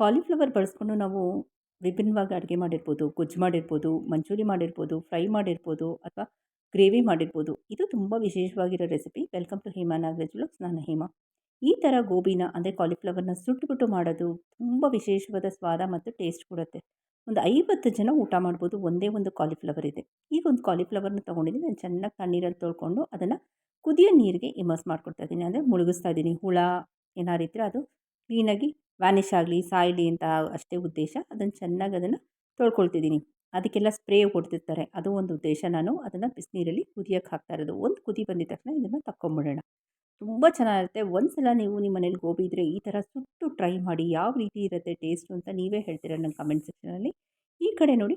Cauliflower ಬಳಸ್ಕೊಂಡು ನಾವು ವಿಭಿನ್ನವಾಗಿ ಅಡುಗೆ ಮಾಡಿರ್ಬೋದು, ಗೊಜ್ಜು ಮಾಡಿರ್ಬೋದು, ಮಂಚೂರಿ ಮಾಡಿರ್ಬೋದು, ಫ್ರೈ ಮಾಡಿರ್ಬೋದು ಅಥವಾ ಗ್ರೇವಿ ಮಾಡಿರ್ಬೋದು. ಇದು ತುಂಬ ವಿಶೇಷವಾಗಿರೋ recipe. Welcome to Hema Nagaraj vlogs. ನಾನು ಹೇಮಾ. ಈ ಥರ ಗೋಬಿನ, ಅಂದರೆ ಕಾಲಿಫ್ಲವರ್ನ ಸುಟ್ಟುಬಿಟ್ಟು ಮಾಡೋದು ತುಂಬ ವಿಶೇಷವಾದ ಸ್ವಾದ ಮತ್ತು ಟೇಸ್ಟ್ ಕೊಡುತ್ತೆ. ಒಂದು ಐವತ್ತು ಜನ ಊಟ ಮಾಡ್ಬೋದು ಒಂದೇ ಒಂದು ಕಾಲಿಫ್ಲವರ್ ಇದೆ. ಈಗ ಒಂದು ಕಾಲಿಫ್ಲವರ್ನ ತೊಗೊಂಡಿದ್ದೀನಿ. ನಾನು ಚೆನ್ನಾಗಿ ತಣ್ಣೀರಲ್ಲಿ ತೊಳ್ಕೊಂಡು ಅದನ್ನು ಕುದಿಯೋ ನೀರಿಗೆ ಇಮರ್ಸ್ ಮಾಡ್ಕೊಡ್ತಾ ಇದ್ದೀನಿ. ಅಂದರೆ ಮುಳುಗಿಸ್ತಾ ಇದ್ದೀನಿ. ಹುಳ ಏನಾರಿದ್ರೆ ಅದು ಕ್ಲೀನಾಗಿ ವ್ಯಾನಿಷ್ ಆಗಲಿ, ಸಾಯಲಿ ಅಂತ ಅಷ್ಟೇ ಉದ್ದೇಶ. ಅದನ್ನು ಚೆನ್ನಾಗಿ ಅದನ್ನು ತೊಳ್ಕೊಳ್ತಿದ್ದೀನಿ. ಅದಕ್ಕೆಲ್ಲ ಸ್ಪ್ರೇ ಕೊಡ್ತಿರ್ತಾರೆ. ಅದು ಒಂದು ಉದ್ದೇಶ. ನಾನು ಅದನ್ನು ಬಿಸಿನೀರಲ್ಲಿ ಕುದಿಯೋಕ್ಕೆ ಹಾಕ್ತಾ ಇರೋದು. ಒಂದು ಕುದಿ ಬಂದಿದ ತಕ್ಷಣ ಇದನ್ನು ತಕ್ಕೊಂಬಿಡೋಣ. ತುಂಬ ಚೆನ್ನಾಗಿರುತ್ತೆ. ಒಂದು ಸಲ ನೀವು ನಿಮ್ಮ ಮನೇಲಿ ಗೋಬಿ ಇದ್ದರೆ ಈ ಥರ ಸುಟ್ಟು ಟ್ರೈ ಮಾಡಿ, ಯಾವ ರೀತಿ ಇರುತ್ತೆ ಟೇಸ್ಟು ಅಂತ ನೀವೇ ಹೇಳ್ತೀರ ನನ್ನ ಕಮೆಂಟ್ ಸೆಕ್ಷನಲ್ಲಿ ಈ ಕಡೆ ನೋಡಿ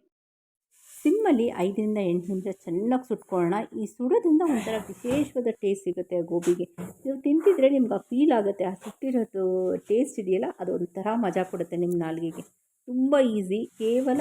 ಸಿಮ್ಮಲ್ಲಿ ಐದರಿಂದ ಎಂಟು ನಿಮಿಷ ಚೆನ್ನಾಗಿ ಸುಟ್ಕೊಳ್ಳೋಣ. ಈ ಸುಡೋದ್ರಿಂದ ಒಂಥರ ವಿಶೇಷವಾದ ಟೇಸ್ಟ್ ಸಿಗುತ್ತೆ ಗೋಬಿಗೆ. ನೀವು ತಿಂತಿದ್ರೆ ನಿಮ್ಗೆ ಆ ಫೀಲ್ ಆಗುತ್ತೆ. ಆ ಸುಟ್ಟಿರೋದು ಟೇಸ್ಟ್ ಇದೆಯಲ್ಲ ಅದು ಒಂಥರ ಮಜಾ ಕೊಡುತ್ತೆ ನಿಮ್ಮ ನಾಲಿಗೆಗೆ. ತುಂಬ ಈಸಿ ಕೇವಲ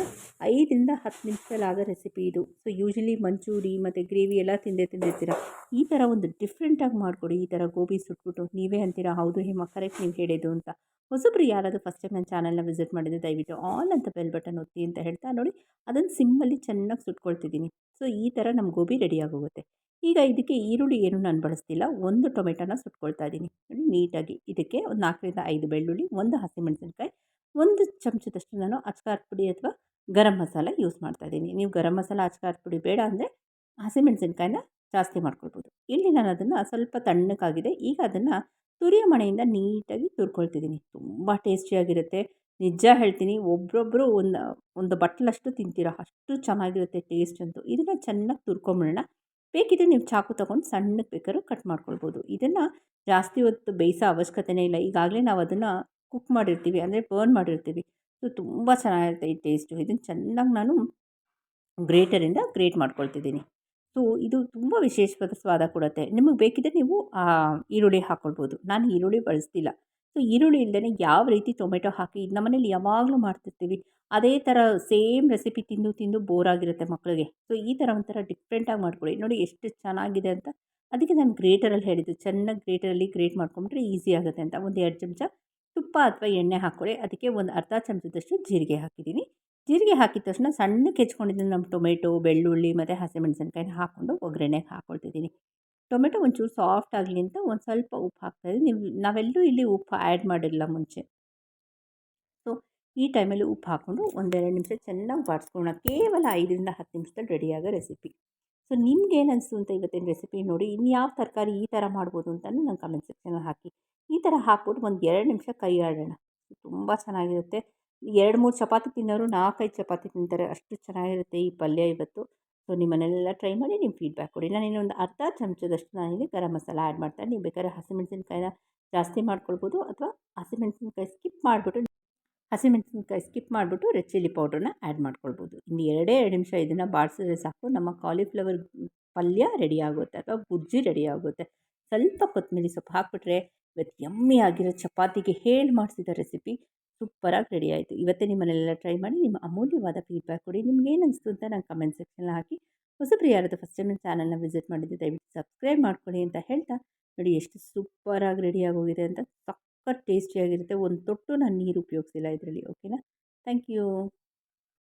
ಐದರಿಂದ ಹತ್ತು ನಿಮಿಷದಲ್ಲಿ ಆಗೋ ರೆಸಿಪಿ ಇದು. ಸೊ ಯೂಶ್ವಲಿ ಮಂಚೂರಿ ಮತ್ತು ಗ್ರೇವಿ ಎಲ್ಲ ತಿಂದೇ ತಿಂದಿರ್ತೀರ. ಈ ಥರ ಒಂದು ಡಿಫ್ರೆಂಟಾಗಿ ಮಾಡಿಕೊಡಿ. ಈ ಥರ ಗೋಬಿ ಸುಟ್ಬಿಟ್ಟು ನೀವೇ ಅಂತೀರಾ? ಹೌದು ಹೇಮ ಕರೆಕ್ಟ್ ನೀವು ಹೇಳಿದ್ದು ಅಂತ. ಹೊಸಬ್ರು ಯಾರಾದರೂ ಫಸ್ಟ್ ಟೈಮ್ ನನ್ನ ಚಾನಲ್ನ ವಿಸಿಟ್ ಮಾಡಿದರೆ ದಯವಿಟ್ಟು ಆಲ್ ಅಂತ ಬೆಲ್ ಬಟನ್ ಒತ್ತಿ ಅಂತ ಹೇಳ್ತಾ ನೋಡಿ. ಅದನ್ನು ಸಿಮ್ಮಲ್ಲಿ ಚೆನ್ನಾಗಿ ಸುಟ್ಕೊಳ್ತಿದ್ದೀನಿ. ಸೊ ಈ ಥರ ನಮ್ಮ ಗೋಬಿ ರೆಡಿಯಾಗೋಗುತ್ತೆ ಈಗ ಇದಕ್ಕೆ ಈರುಳ್ಳಿ ಏನು ನಾನು ಬಳಸ್ತಿಲ್ಲ. ಒಂದು ಟೊಮೆಟೊನ ಸುಟ್ಕೊಳ್ತಾ ಇದ್ದೀನಿ. ನೋಡಿ, ನೀಟಾಗಿ. ಇದಕ್ಕೆ ಒಂದು ನಾಲ್ಕರಿಂದ ಐದು ಬೆಳ್ಳುಳ್ಳಿ, ಒಂದು ಹಸಿಮೆಣಸಿನ್ಕಾಯಿ ಒಂದು ಚಮಚದಷ್ಟು ನಾನು ಅಚ್ಕಾರದ ಪುಡಿ ಅಥವಾ ಗರಂ ಮಸಾಲ ಯೂಸ್ ಮಾಡ್ತಾ ಇದ್ದೀನಿ. ನೀವು ಗರಂ ಮಸಾಲ, ಅಚ್ಕಾರದ ಪುಡಿ ಬೇಡ ಅಂದರೆ ಹಸಿಮೆಣಸಿನ್ಕಾಯಿನ ಜಾಸ್ತಿ ಮಾಡ್ಕೊಳ್ಬೋದು. ಇಲ್ಲಿ ನಾನು ಅದನ್ನು ಸ್ವಲ್ಪ ತಣ್ಣಕ್ಕಾಗಿದೆ ಈಗ ಅದನ್ನು ತುರಿಯ ಮಣೆಯಿಂದ ನೀಟಾಗಿ ತುರ್ಕೊಳ್ತಿದ್ದೀನಿ. ತುಂಬ ಟೇಸ್ಟಿಯಾಗಿರುತ್ತೆ ನಿಜ ಹೇಳ್ತೀನಿ ಒಬ್ಬರೊಬ್ಬರು ಒಂದು ಒಂದು ಬಟ್ಲಷ್ಟು ತಿಂತೀರೋ? ಅಷ್ಟು ಚೆನ್ನಾಗಿರುತ್ತೆ ಟೇಸ್ಟ್ ಅಂತೂ. ಇದನ್ನು ಚೆನ್ನಾಗಿ ತುರ್ಕೊಂಬಿಡೋಣ. ಬೇಕಿದ್ರೆ ನೀವು ಚಾಕು ತೊಗೊಂಡು ಸಣ್ಣಕ್ಕೆ ಬೇಕಾದ್ರೂ ಕಟ್ ಮಾಡ್ಕೊಳ್ಬೋದು. ಇದನ್ನು ಜಾಸ್ತಿ ಹೊತ್ತು ಬೇಯಿಸೋ ಅವಶ್ಯಕತೆನೇ ಇಲ್ಲ. ಈಗಾಗಲೇ ನಾವು ಅದನ್ನು ಕುಕ್ ಮಾಡಿರ್ತೀವಿ, ಅಂದರೆ ಬರ್ನ್ ಮಾಡಿರ್ತೀವಿ. ಸೊ, ತುಂಬ ಚೆನ್ನಾಗಿರುತ್ತೆ ಈ ಟೇಸ್ಟು. ಇದನ್ನು ಚೆನ್ನಾಗಿ ನಾನು ಗ್ರೇಟರಿಂದ ಗ್ರೇಟ್ ಮಾಡ್ಕೊಳ್ತಿದ್ದೀನಿ. ಸೊ, ಇದು ತುಂಬ ವಿಶೇಷವಾದ ಸ್ವಾದ ಕೊಡುತ್ತೆ. ನಿಮಗೆ ಬೇಕಿದ್ದರೆ ನೀವು ಈರುಳ್ಳಿ ಹಾಕ್ಕೊಳ್ಬೋದು ನಾನು ಈರುಳ್ಳಿ ಬಳಸ್ತಿಲ್ಲ. ಸೊ, ಈರುಳ್ಳಿ ಇಲ್ಲದೇ ಯಾವ ರೀತಿ ಟೊಮೆಟೊ ಹಾಕಿ ನಮ್ಮ ಮನೇಲಿ ಯಾವಾಗಲೂ ಮಾಡ್ತಿರ್ತೀವಿ. ಅದೇ ಥರ ಸೇಮ್ ರೆಸಿಪಿ ತಿಂದು ತಿಂದು ಬೋರ್ ಆಗಿರುತ್ತೆ ಮಕ್ಕಳಿಗೆ ಸೊ, ಈ ಥರ ಒಂಥರ ಡಿಫ್ರೆಂಟಾಗಿ ಮಾಡ್ಕೊಳ್ಳಿ. ನೋಡಿ ಎಷ್ಟು ಚೆನ್ನಾಗಿದೆ ಅಂತ. ಅದಕ್ಕೆ ನಾನು ಗ್ರೇಟರಲ್ಲಿ ಹೇಳಿದ್ದು. ಚೆನ್ನಾಗಿ ಗ್ರೇಟರಲ್ಲಿ ಗ್ರೇಟ್ ಮಾಡ್ಕೊಂಬಿಟ್ರೆ ಈಸಿ ಆಗುತ್ತೆ ಅಂತ. ಒಂದು ಎರಡು ಚಮಚ ತುಪ್ಪ ಅಥವಾ ಎಣ್ಣೆ ಹಾಕ್ಕೊಳ್ಳಿ ಅದಕ್ಕೆ ಒಂದು ಅರ್ಧ ಚಮಚದಷ್ಟು ಜೀರಿಗೆ ಹಾಕಿದ್ದೀನಿ. ಜೀರಿಗೆ ಹಾಕಿದ ತಕ್ಷಣ ಸಣ್ಣಕ್ಕೆ ಹೆಚ್ಕೊಂಡಿದ್ದೀನಿ ನಮ್ಮ ಟೊಮೆಟೊ, ಬೆಳ್ಳುಳ್ಳಿ ಮತ್ತು ಹಸಿಮೆಣಸಿನ್ಕಾಯಿನ ಹಾಕ್ಕೊಂಡು ಒಗ್ಗರಣೆಗೆ ಹಾಕ್ಕೊಳ್ತಿದ್ದೀನಿ ಟೊಮೆಟೊ ಒಂಚೂರು ಸಾಫ್ಟ್ ಆಗಲಿ ಅಂತ ಒಂದು ಸ್ವಲ್ಪ ಉಪ್ಪು ಹಾಕ್ತಾಯಿದ್ದೀನಿ ನೀವು ನಾವೆಲ್ಲೂ ಇಲ್ಲಿ ಉಪ್ಪು ಆ್ಯಡ್ ಮಾಡಿರಲಿಲ್ಲ ಮುಂಚೆ. ಸೊ, ಈ ಟೈಮಲ್ಲಿ ಉಪ್ಪು ಹಾಕ್ಕೊಂಡು ಒಂದೆರಡು ನಿಮಿಷ ಚೆನ್ನಾಗಿ ಬಾಡಿಸ್ಕೊಳ್ಳೋಣ ಕೇವಲ ಐದರಿಂದ ಹತ್ತು ನಿಮಿಷದಲ್ಲಿ ರೆಡಿಯಾಗೋ ರೆಸಿಪಿ. ಸೊ, ನಿಮ್ಗೆ ಏನು ಅನಿಸ್ತು ಅಂತ ಇವತ್ತಿನ ರೆಸಿಪಿ ನೋಡಿ ಇನ್ಯಾವ ತರಕಾರಿ ಈ ಥರ ಮಾಡ್ಬೋದು ಅಂತಲೂ ನಂಗೆ ಕಮೆಂಟ್ ಸೆಕ್ಷನಲ್ಲಿ ಹಾಕಿ. ಈ ಥರ ಹಾಕ್ಬಿಟ್ಟು ಒಂದು ಎರಡು ನಿಮಿಷ ಕೈ ಆಡೋಣ. ತುಂಬ ಚೆನ್ನಾಗಿರುತ್ತೆ. ಎರಡು, ಮೂರು ಚಪಾತಿ ತಿನ್ನೋರು ನಾಲ್ಕೈದು ಚಪಾತಿ ತಿಂತಾರೆ. ಅಷ್ಟು ಚೆನ್ನಾಗಿರುತ್ತೆ ಈ ಪಲ್ಯ ಇವತ್ತು. ಸೊ ನಿಮ್ಮ ಮನೆಯಲ್ಲೆಲ್ಲ ಟ್ರೈ ಮಾಡಿ ನಿಮ್ಮ ಫೀಡ್ಬ್ಯಾಕ್ ಕೊಡಿ. ನಾನು ಇನ್ನೊಂದು ಅರ್ಧ ಚಮಚದಷ್ಟು ನಾನಿಲ್ಲಿ ಗರಂ ಮಸಾಲ ಆ್ಯಡ್ ಮಾಡ್ತಾರೆ ನೀವು ಬೇಕಾದ್ರೆ ಹಸಿಮೆಣಸಿನ್ಕಾಯಿನ ಜಾಸ್ತಿ ಮಾಡ್ಕೊಳ್ಬೋದು ಅಥವಾ ಹಸಿಮೆಣಸಿನ್ಕಾಯಿ ಸ್ಕಿಪ್ ಮಾಡಿಬಿಟ್ಟು ಹಸಿಮೆಣಸಿನ್ಕಾಯಿ ಸ್ಕಿಪ್ ಮಾಡಿಬಿಟ್ಟು ರೆಡ್ ಚಿಲ್ಲಿ ಪೌಡ್ರನ್ನ ಆ್ಯಡ್ ಮಾಡ್ಕೊಳ್ಬೋದು. ಇನ್ನು ಎರಡೇ ಎರಡು ನಿಮಿಷ ಇದನ್ನು ಬಾಡಿಸಿದ್ರೆ ಸಾಕು. ನಮ್ಮ ಕಾಲಿಫ್ಲವರ್ ಪಲ್ಯ ರೆಡಿ ಆಗುತ್ತೆ ಅಥವಾ ಗುಜ್ಜಿ ರೆಡಿ ಆಗುತ್ತೆ. ಸ್ವಲ್ಪ ಕೊತ್ತಂಬರಿ ಸೊಪ್ಪು ಹಾಕ್ಬಿಟ್ರೆ ಇವತ್ತು ಯಮ್ಮಿ ಆಗಿರೋ ಚಪಾತಿಗೆ ಹೇಳಿ ಮಾಡಿಸಿದ ರೆಸಿಪಿ ಸೂಪರಾಗಿ ರೆಡಿ ಆಯಿತು. ಇವತ್ತೇ ನಿಮ್ಮನೆಲ್ಲ ಟ್ರೈ ಮಾಡಿ ನಿಮ್ಮ ಅಮೂಲ್ಯವಾದ ಫೀಡ್ಬ್ಯಾಕ್ ಕೊಡಿ. ನಿಮ್ಗೆ ಏನು ಅನಿಸ್ತು ಅಂತ ನಾನು ಕಮೆಂಟ್ ಸೆಕ್ಷನಲ್ಲಿ ಹಾಕಿ. ಹೊಸಬ್ರು ಯಾರಾದರೂ ಫಸ್ಟ್ ಟೈಮ್ ನನ್ನ ಚಾನಲ್ನ ವಿಸಿಟ್ ಮಾಡಿದ್ದು, ದಯವಿಟ್ಟು ಸಬ್ಸ್ಕ್ರೈಬ್ ಮಾಡ್ಕೊಳ್ಳಿ ಅಂತ ಹೇಳ್ತಾ, ನೋಡಿ ಎಷ್ಟು ಸೂಪರಾಗಿ ರೆಡಿಯಾಗಿ ಹೋಗಿದೆ ಅಂತ, ಸಖತ್ ಟೇಸ್ಟಿಯಾಗಿರುತ್ತೆ ಒಂದು ತೊಟ್ಟು ನಾನು ನೀರು ಉಪಯೋಗಿಸಿಲ್ಲ ಇದರಲ್ಲಿ ಓಕೆನಾ ಥ್ಯಾಂಕ್ ಯು